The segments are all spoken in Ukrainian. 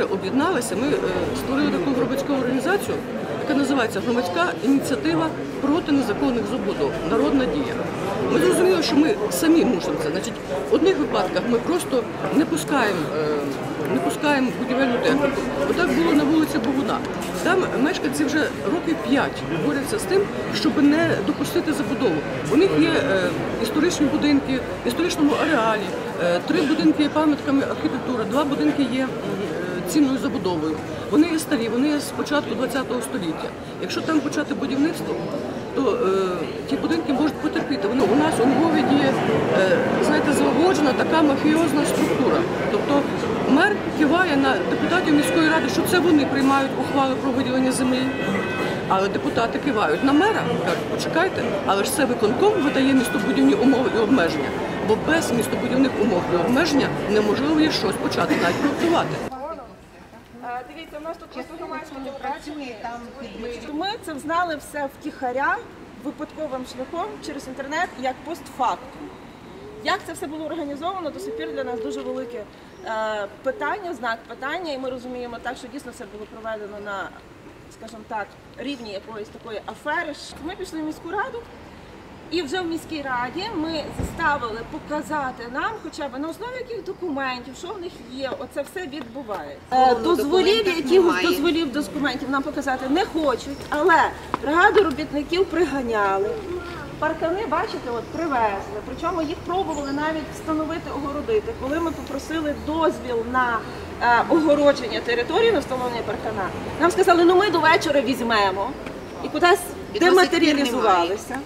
вже об'єдналися. Ми е, створили таку громадську організацію, яка називається Громадська ініціатива проти незаконних забудов. Народна дія. Ми зрозуміли, що ми самі мусимо це. Значить, в одних випадках ми просто не пускаємо. е, Не пускаємо будівельну техніку. Отак було на вулиці Богуна. Там мешканці вже років 5 борються з тим, щоб не допустити забудову. У них є е, історичні будинки в історичному ареалі, три будинки є пам'ятками архітектури, два будинки є цінною забудовою. Вони є старі, вони є з початку ХХ століття. Якщо там почати будівництво, то е, ті будинки можуть потерпіти. Вони у нас у Львові діє, е, знаєте, злагоджена така мафіозна структура. Тобто мер киває на депутатів міської ради, що це вони приймають ухвали про виділення землі. Але депутати кивають на мера, кажуть, почекайте, але ж це виконком видає містобудівні умови і обмеження. Бо без містобудівних умов і обмеження неможливо є щось почати навіть проектувати. Дивіться, у нас тут просто громадська працює там. Ми це знали все втіхаря випадковим шляхом через інтернет як постфактум. Як це все було організовано, до сих пір для нас дуже велике е, питання, знак питання, і ми розуміємо так, що дійсно це було проведено на, скажімо так, рівні якоїсь такої афери. Ми пішли в міську раду, і вже в міській раді ми заставили показати нам, хоча б на основі яких документів, що в них є, оце все відбувається. Е, Дозволів, якихось дозволів документів нам показати не хочуть, але бригаду робітників приганяли. Паркани, бачите, от привезли. Причому їх пробували навіть встановити, огородити. Коли ми попросили дозвіл на е, огородження території на встановлення паркана, нам сказали, ну ми до вечора візьмемо і кудись дематеріалізувалися.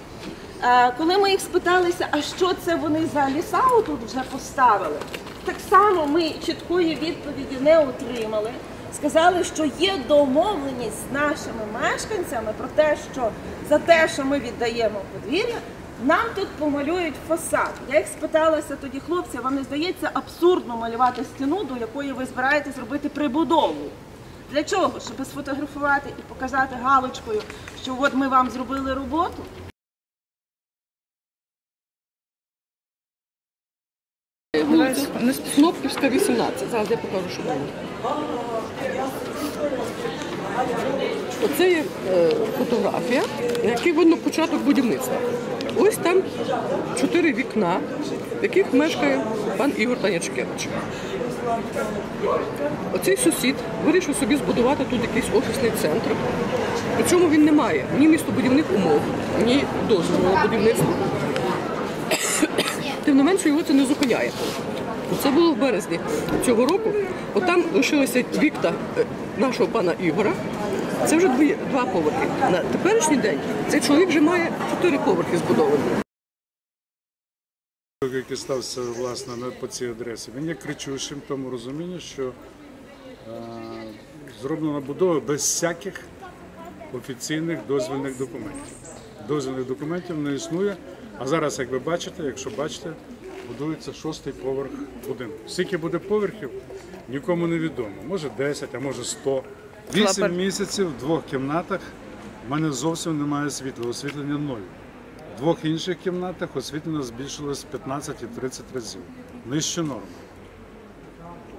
Коли ми їх спиталися, а що це вони за ліса тут вже поставили, так само ми чіткої відповіді не отримали. Сказали, що є домовленість з нашими мешканцями про те, що за те, що ми віддаємо подвір'я, нам тут помалюють фасад. Я їх спиталася тоді, хлопці, вам не здається абсурдно малювати стіну, до якої ви збираєтесь зробити прибудову? Для чого? Щоб сфотографувати і показати галочкою, що от ми вам зробили роботу. Снопківська, 18. Зараз я покажу, що було. Оце є е, фотографія, на якій видно початок будівництва. Ось там чотири вікна, в яких мешкає пан Ігор Танячкевич. Оцей сусід вирішив собі збудувати тут якийсь офісний центр. Причому він не має ні містобудівних умов, ні дозволу на будівництво. Тим не менше його це не зупиняє. Це було в березні цього року. От там лишилися вікна е, нашого пана Ігора. Це вже два поверхи. На теперішній день цей чоловік вже має чотири поверхи збудовані. який стався власне по цій адресі, він є кричущим в тому розумінні, що е, зроблена будова без всяких офіційних дозвільних документів. Дозвільних документів не існує. А зараз, як ви бачите, якщо бачите, будується шостий поверх будинку. Скільки буде поверхів, нікому не відомо. Може 10, а може 100. Вісім місяців в двох кімнатах в мене зовсім немає світла, освітлення ноль. В двох інших кімнатах освітлення збільшилось 15 і 30 разів. Нижче норми.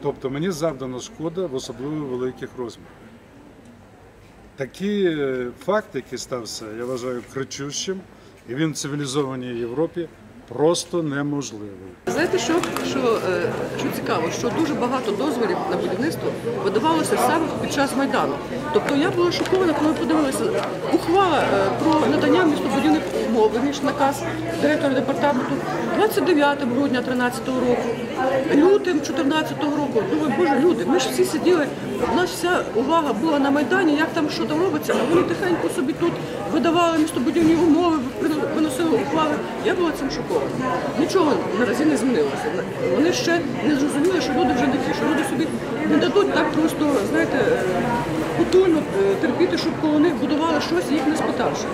Тобто мені завдано шкода в особливо великих розмірах. Такий факти, які стався, я вважаю кричущим, і він в цивілізованій Європі просто неможливий. Знаєте, що, що, е, що цікаво, що дуже багато дозволів на будівництво видавалося саме під час Майдану. Тобто я була шокована, коли подивилася ухвала е, про надання містобудівних умов, ніж наказ директора департаменту 29 грудня 2013 року, лютим 2014 року. Думаю, боже, люди, ми ж всі сиділи, у нас вся увага була на Майдані, як там що там робиться, а вони тихенько собі тут видавали містобудівні умови, виносили уклали. Я була цим шокована. Нічого наразі не змінилося. Вони ще не зрозуміли, що люди вже не ті, що люди собі не дадуть так просто, знаєте, потульно е, терпіти, щоб коло них будували щось, їх не спитавши.